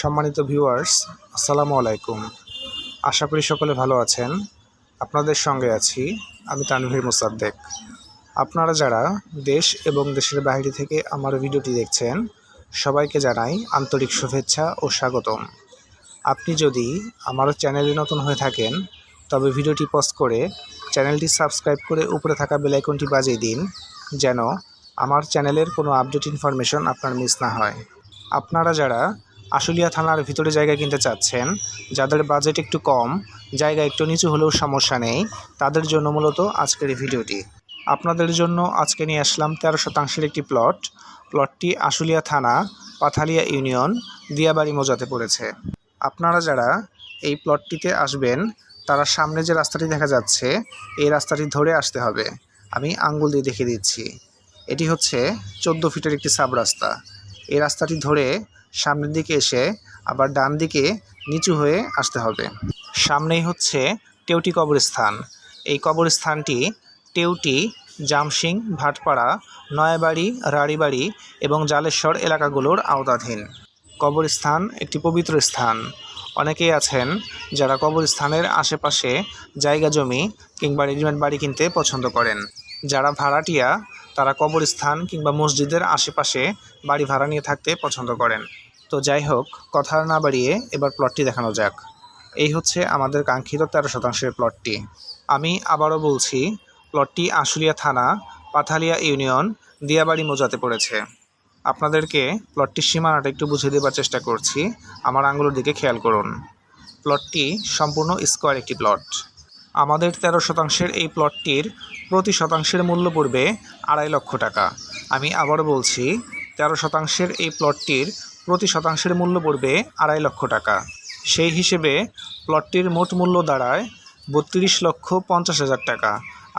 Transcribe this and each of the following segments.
সম্মানিত ভিউয়ার্স আসসালামু আলাইকুম। আশা করি সকলে ভালো আছেন। আপনাদের সঙ্গে আছি আমি তানভীর মোসাদ্দেক। আপনারা যারা দেশ এবং দেশের বাইরে থেকে আমার ভিডিওটি দেখছেন, সবাইকে জানাই আন্তরিক শুভেচ্ছা ও স্বাগতম। আপনি যদি আমার চ্যানেলে নতুন হয়ে থাকেন, তবে ভিডিওটি পজ করে চ্যানেলটি সাবস্ক্রাইব করে উপরে থাকা বেলাইকনটি বাজিয়ে দিন, যেন আমার চ্যানেলের কোনো আপডেট ইনফরমেশন আপনার মিস না হয়। আপনারা যারা আশুলিয়া থানার ভিতরে জায়গা কিনতে চাচ্ছেন। যাদের বাজেট একটু কম, জায়গা একটু নিচু হলেও সমস্যা নেই। তাদের জন্য মূলত আজকের এই ভিডিওটি। আপনাদের জন্য আজকে নিয়ে আসলাম তেরো শতাংশের একটি প্লট প্লটটি আশুলিয়া থানা, পাথালিয়া ইউনিয়ন, দিয়াবাড়ি, মৌজাতে পড়েছে। আপনারা যারা এই প্লটটিতে আসবেন, তারা সামনে যে রাস্তাটি দেখা যাচ্ছে, এই রাস্তাটি ধরে আসতে হবে। আমি আঙ্গুল দিয়ে দেখিয়ে দিচ্ছি। এটি হচ্ছে চোদ্দ ফিটের একটি সাব রাস্তা। এই রাস্তাটি ধরে সামনের দিকে এসে আবার ডান দিকে নিচু হয়ে আসতে হবে। সামনেই হচ্ছে টেউটি কবরস্থান। এই কবরস্থানটি টেউটি জামসিং ভাটপাড়া, নয়াবাড়ি, রাড়িবাড়ি এবং জালেশ্বর এলাকাগুলোর আওতাধীন। কবরস্থান একটি পবিত্র স্থান। অনেকেই আছেন যারা কবরস্থানের আশেপাশে জায়গা জমি কিংবা রেডিমেড বাড়ি কিনতে পছন্দ করেন। যারা ভাড়াটিয়া তারা কবরস্থান কিংবা মসজিদের আশেপাশে বাড়ি ভাড়া নিয়ে থাকতে পছন্দ করেন। তো যাই হোক, কথা না বাড়িয়ে এবার প্লটটি দেখানো যাক। এই হচ্ছে আমাদের কাঙ্ক্ষিত তেরো শতাংশের প্লটটি আমি আবারও বলছি প্লটটি আশুলিয়া থানা, পাথালিয়া ইউনিয়ন, দিয়াবাড়ি মোজাতে পড়েছে। আপনাদেরকে প্লটটির সীমানাটা একটু বুঝিয়ে দেবার চেষ্টা করছি। আমার আঙ্গুলের দিকে খেয়াল করুন। প্লটটি সম্পূর্ণ স্কোয়ার একটি প্লট আমাদের তেরো শতাংশের এই প্লটটির প্রতি শতাংশের মূল্য পড়বে আড়াই লক্ষ টাকা। আমি আবারও বলছি, তেরো শতাংশের এই প্লটটির প্রতি শতাংশের মূল্য পড়বে আড়াই লক্ষ টাকা। সেই হিসেবে প্লটটির মোট মূল্য দাঁড়ায় বত্রিশ লক্ষ পঞ্চাশ হাজার টাকা।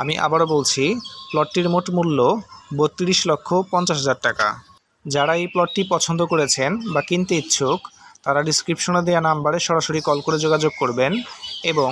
আমি আবারও বলছি, প্লটটির মোট মূল্য বত্রিশ লক্ষ পঞ্চাশ হাজার টাকা। যারা এই প্লটটি পছন্দ করেছেন বা কিনতে ইচ্ছুক, তারা ডিসক্রিপশনে দেওয়া নাম্বারে সরাসরি কল করে যোগাযোগ করবেন এবং